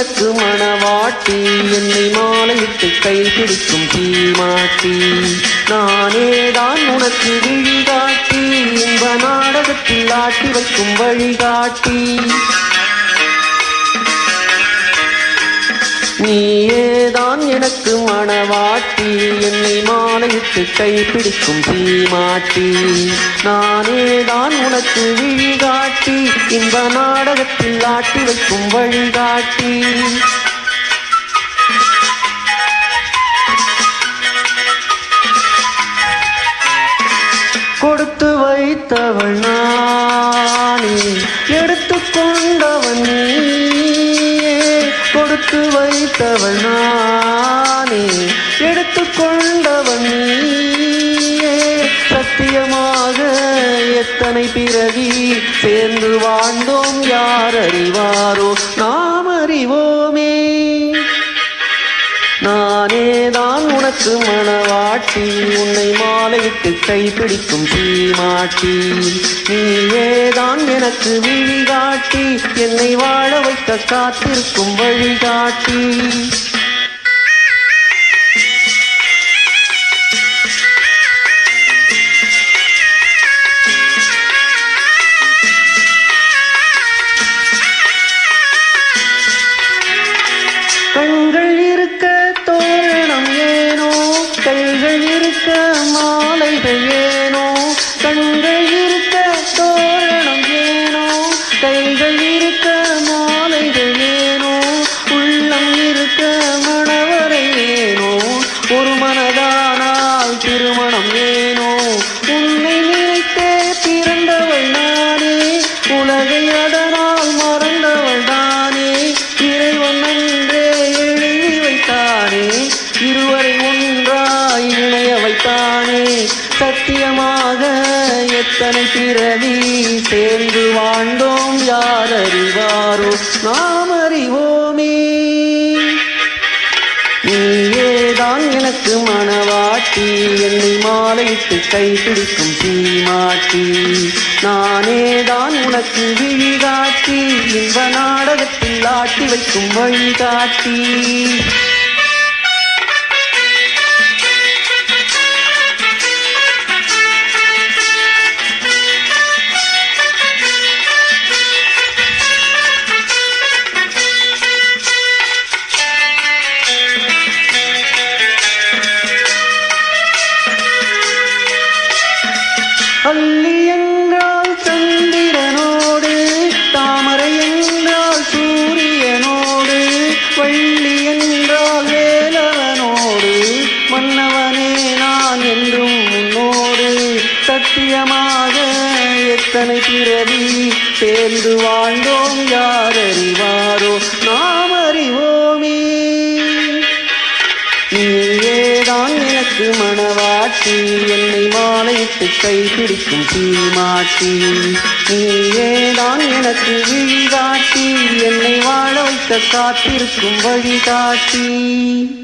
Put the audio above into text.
எனக்கு மணவாட்டி என்னை மாலையிட்டு கை பிடிக்கும் தீமாட்டி நானே தான் உனக்கு விழிகாட்டி இன்ப நாடகத்தில் ஆட்டி வைக்கும் வழிகாட்டி. நீயேதான் எனக்கு மணவாட்டி என்னை மாலையிட்டு கைப்பிடிக்கும் சீமாட்டி நானேதான் உனக்கு விழிகாட்டி இந்த நாடகத்தில் ஆட்டி வைக்கும் வழிகாட்டி. கொடுத்து வைத்தவள் நானே எடுத்துக்கொண்டவன் வைத்தவள் நானே எடுத்துக்கொண்டவன் நீயே. சத்தியமாக எத்தனை பிறவி சேர்ந்து வாழ்ந்தோம் யார் அறிவாரோ நாம் அறிவோமே. நானே தான் உனக்கு மனவாட்டி உன்னை மாலையிட்டு கைப்பிடிக்கும் சீமாட்டி நீயே எனக்கு விழிகாட்டி என்னை வாழ வைக்க காத்திருக்கும் வழிகாட்டி. எத்தனை பிறவி சேர்ந்து வாழ்ந்தோம் யார் அறிவாரோ நாம் அறிவோமே. நீயேதான் எனக்கு மனவாட்டி என்னை மாலையிட்டு கை பிடிக்கும் தீமாட்டி நானேதான் உனக்கு விழிகாட்டி இன்ப நாடகத்தில் ஆட்டி வைக்கும் வழிகாட்டி. வள்ளி என்றால் சந்திரனோடு தாமரை என்றால் சூரியனோடு வள்ளி என்றால் வேலவனோடு மன்னவனே நான் என்றும் உன்னோடு சத்தியமாக எத்தனை பிறவி சேர்ந்து வாழ்ந்தோம் யார் அறிவாரோ நாம் அறிவோமே. நீ ஏதான் எனக்கு மன மணவாட்டி என்னை மாலையிட்டு கை பிடிக்கும் தீமாட்டி. நீயேதான் எனக்கு விழிகாட்டி. என்னை வாழ வைக்க காத்திருக்கும் வழிகாட்டி.